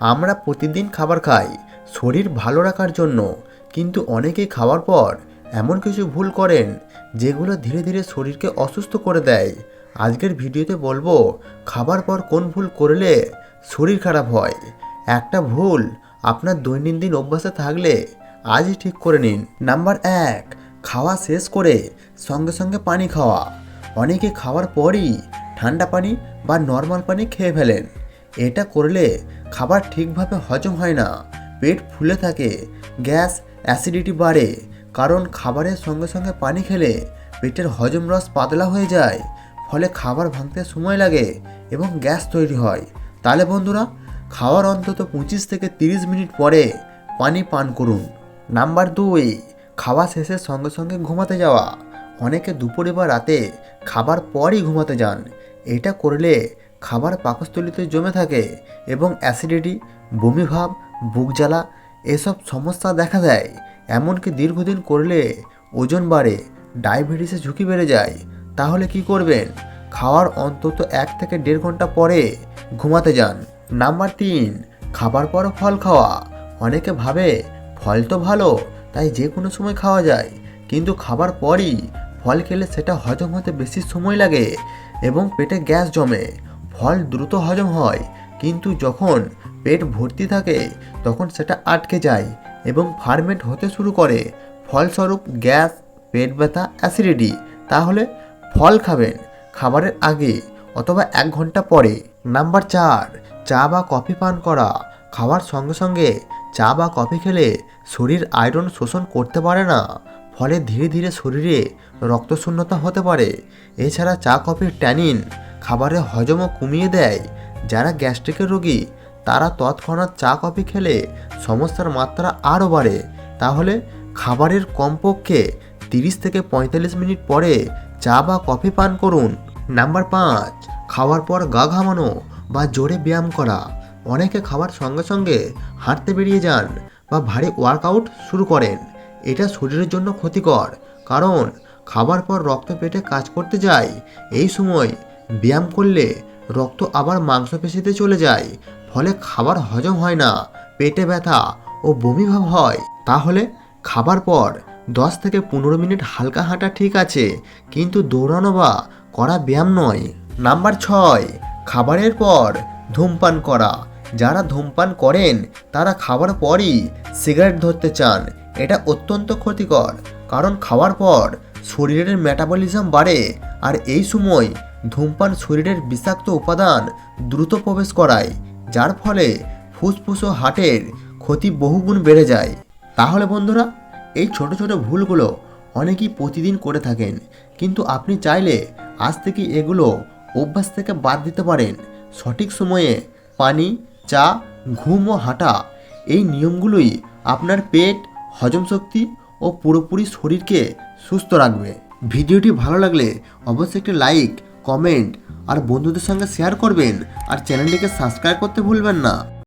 আমরা প্রতিদিন খাবার খাই, শরীর ভালো রাখার জন্য। কিন্তু অনেকেই খাওয়ার পর এমন কিছু ভুল করেন, যেগুলো ধীরে ধীরে শরীরকে অসুস্থ করে দেয়। আজকের ভিডিওতে বলব, খাবার পর কোন ভুল করলে শরীর খারাপ হয়? একটা ভুল আপনার দৈনন্দিন অভ্যাসে থাকলে আজই ঠিক করে নিন। নাম্বার এক, খাওয়া শেষ করে সঙ্গে সঙ্গে পানি খাওয়া। অনেকে খাওয়ার পরই ঠান্ডা পানি বা নর্মাল পানি খেয়ে ফেলেন। এটা করলে খাবার ঠিকভাবে হজম হয় না। পেট ফুলে থাকে, গ্যাস অ্যাসিডিটি বাড়ে, কারণ খাবারের সঙ্গে সঙ্গে পানি খেলে পেটের হজম রস পাতলা হয়ে যায়, ফলে খাবার ভাঙতে সময় লাগে এবং গ্যাস তৈরি হয়। তাহলে বন্ধুরা, খাওয়ার অন্তত পঁচিশ থেকে তিরিশ মিনিট পরে পানি পান করুন। নাম্বার দুই, খাওয়া শেষে সঙ্গে সঙ্গে ঘুমাতে যাওয়া। অনেকে দুপুরে বা রাতে খাবার পরই ঘুমাতে যান। এটা করলে খাবার পাকস্থলিতে জমে থাকে এবং অ্যাসিডিটি, বমিভাব, বুক জ্বালা এসব সমস্যা দেখা দেয়। এমনকি দীর্ঘদিন করলে ওজন বাড়ে, ডায়াবেটিসের ঝুঁকি বেড়ে যায়। তাহলে কি করবেন? খাওয়ার অন্তত এক থেকে দেড় ঘণ্টা পরে ঘুমাতে যান। নাম্বার তিন, খাবার পর ফল খাওয়া। অনেকে ভাবে, ফল তো ভালো, তাই যে কোনো সময় খাওয়া যায়। কিন্তু খাবার পরই ফল খেলে সেটা হজম হতে বেশি সময় লাগে এবং পেটে গ্যাস জমে। ফল দ্রুত হজম হয়, কিন্তু যখন পেট ভর্তি থাকে, তখন সেটা আটকে যায় এবং ফার্মেন্ট হতে শুরু করে। ফলস্বরূপ গ্যাস, পেট ব্যথা, অ্যাসিডিটি, তাহলে ফল খাবেন খাবারের আগে অথবা এক ঘণ্টা পরে। নাম্বার চার, চা বা কফি পান করা। খাওয়ার সঙ্গে সঙ্গে চা বা কফি খেলে শরীর আয়রন শোষণ করতে পারে না, ফলে ধীরে ধীরে শরীরে রক্তশূন্যতা হতে পারে। এছাড়া চা কফির ট্যানিন খাবারের হজমও কমিয়ে দেয়। যারা গ্যাস্ট্রিকের রোগী, তারা তৎক্ষণাৎ চা, কফি খেলে সমস্যার মাত্রা আরও বাড়ে। তাহলে খাবারের কমপক্ষে তিরিশ থেকে পঁয়তাল্লিশ মিনিট পরে চা বা কফি পান করুন। নাম্বার পাঁচ, খাওয়ার পর গা ঘামানো বা জোরে ব্যায়াম করা। অনেকে খাবার সঙ্গে সঙ্গে হাঁটতে বেরিয়ে যান বা ভারী ওয়ার্কআউট শুরু করেন। এটা শরীরের জন্য ক্ষতিকর, কারণ খাবার পর রক্ত পেটে কাজ করতে যায়। এই সময় ব্যায়াম করলে রক্ত আবার মাংসপেশিতে চলে যায়, ফলে খাবার হজম হয় না, পেটে ব্যথা ও বমিভাব হয়। তাহলে খাবার পর দশ থেকে পনেরো মিনিট হালকা হাঁটা ঠিক আছে, কিন্তু দৌড়ানো বা করা ব্যায়াম নয়। নাম্বার ছয়, খাবারের পর ধূমপান করা। যারা ধূমপান করেন, তারা খাবার পরই সিগারেট ধরতে চান। এটা অত্যন্ত ক্ষতিকর, কারণ খাওয়ার পর শরীরের মেটাবলিজম বাড়ে, আর এই সময় ধূমপান শরীরের বিষাক্ত উপাদান দ্রুত প্রবেশ করায়, যার ফলে ফুসফুস ও হার্টের ক্ষতি বহুগুণ বেড়ে যায়। তাহলে বন্ধুরা, এই ছোট ছোট ভুলগুলো অনেকেই প্রতিদিন করে থাকেন, কিন্তু আপনি চাইলে আজ থেকে এগুলো অভ্যাস থেকে বাদ দিতে পারেন। সঠিক সময়ে পানি, চা, ঘুম ও হাঁটা, এই নিয়মগুলোই আপনার পেট, হজম শক্তি ও পুরোপুরি শরীরকে সুস্থ রাখবে। ভিডিওটি ভালো লাগলে অবশ্যই একটি লাইক কমেন্ট আর বন্ধুদের সঙ্গে শেয়ার করবেন। আর চ্যানেলটিকে সাবস্ক্রাইব করতে ভুলবেন না।